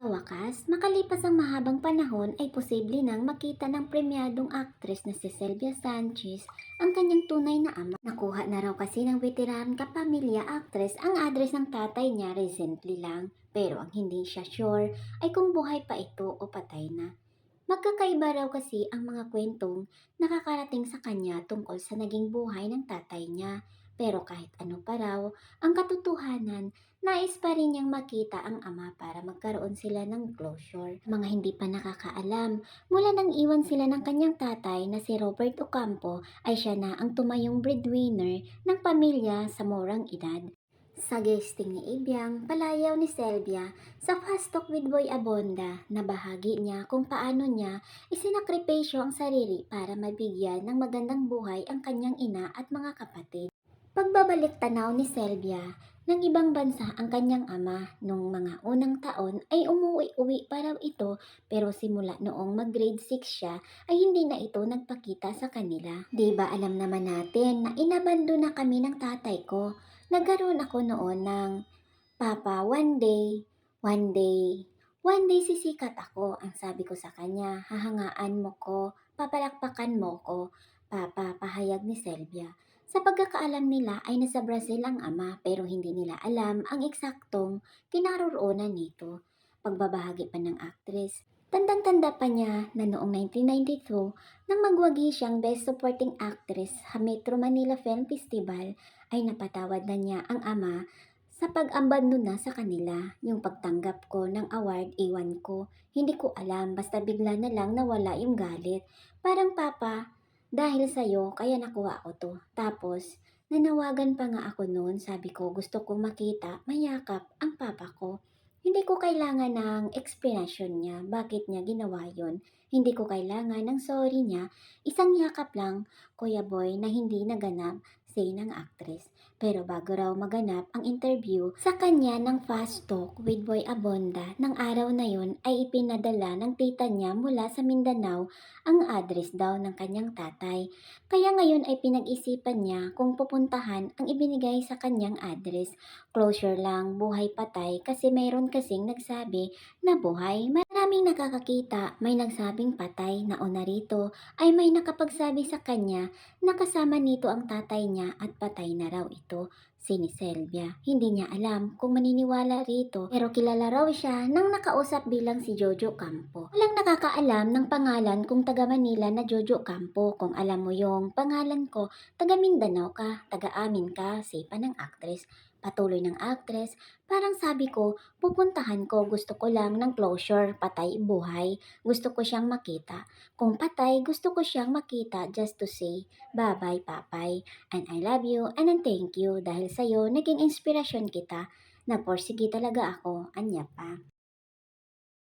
Sa wakas, makalipas ang mahabang panahon ay posible nang makita ng premyadong aktres na si Sylvia Sanchez ang kanyang tunay na ama. Nakuha na raw kasi ng veteran kapamilya actress ang address ng tatay niya recently lang pero ang hindi siya sure ay kung buhay pa ito o patay na. Magkakaiba raw kasi ang mga kwentong nakakarating sa kanya tungkol sa naging buhay ng tatay niya. Pero kahit ano pa raw, ang katotohanan, nais pa rin niyang makita ang ama para magkaroon sila ng closure. Mga hindi pa nakakaalam, mula nang iwan sila ng kanyang tatay na si Robert Ocampo ay siya na ang tumayong breadwinner ng pamilya sa morang edad. Sa guesting ni Ibiang, palayaw ni Selvia sa Fast Talk with Boy Abonda na bahagi niya kung paano niya isinakripisyo ang sarili para mabigyan ng magandang buhay ang kanyang ina at mga kapatid. Pagbabalik tanaw ni Selvia ng ibang bansa ang kanyang ama nung mga unang taon ay umuwi-uwi pa raw ito pero simula noong mag-grade 6 siya ay hindi na ito nagpakita sa kanila. Di ba alam naman natin na inabando na kami ng tatay ko. Nagkaroon ako noon ng Papa, one day, one day, one day sisikat ako. Ang sabi ko sa kanya, hahangaan mo ko, papalakpakan mo ko. Papa, pahayag ni Selvia. Sa pagkakaalam nila ay nasa Brazil ang ama pero hindi nila alam ang eksaktong kinaroroonan nito. Pagbabahagi pa ng aktres. Tandang-tanda pa niya na noong 1992 nang magwagi siyang Best Supporting Actress sa Metro Manila Film Festival ay napatawad na niya ang ama sa pag-ambando na sa kanila. Yung pagtanggap ko ng award, iwan ko. Hindi ko alam, basta bigla na lang nawala yung galit. Parang papa, dahil sa'yo, kaya nakuha ko to. Tapos, nanawagan pa nga ako noon. Sabi ko, gusto kong makita, mayakap ang papa ko. Hindi ko kailangan ng explanation niya, bakit niya ginawa yon. Hindi ko kailangan ng sorry niya, isang yakap lang, Kuya Boy, na hindi naganap, say ng actress. Pero bago raw maganap ang interview sa kanya ng Fast Talk with Boy Abonda, ng araw na yon ay ipinadala ng tita niya mula sa Mindanao ang address daw ng kanyang tatay. Kaya ngayon ay pinag-isipan niya kung pupuntahan ang ibinigay sa kanyang address. Closure lang, buhay patay kasi mayroon kasing nagsabi na buhay. Maraming nakakakita, may nagsabing patay na una rito ay may nakapagsabi sa kanya na kasama nito ang tatay niya at patay na raw ito. Si ni Selvia. Hindi niya alam kung maniniwala rito pero kilala raw siya nang nakausap bilang si Jojo Campo. Walang nakakaalam ng pangalan kung taga Manila na Jojo Campo. Kung alam mo yung pangalan ko, taga Mindanao ka, taga amin ka, sipa ng actress. Patuloy ng actress, parang sabi ko, pupuntahan ko, gusto ko lang ng closure, patay buhay. Gusto ko siyang makita. Kung patay, gusto ko siyang makita just to say, bye-bye papay. And I love you and thank you dahil sa'yo naging inspirasyon kita na porsige talaga ako, anya pa.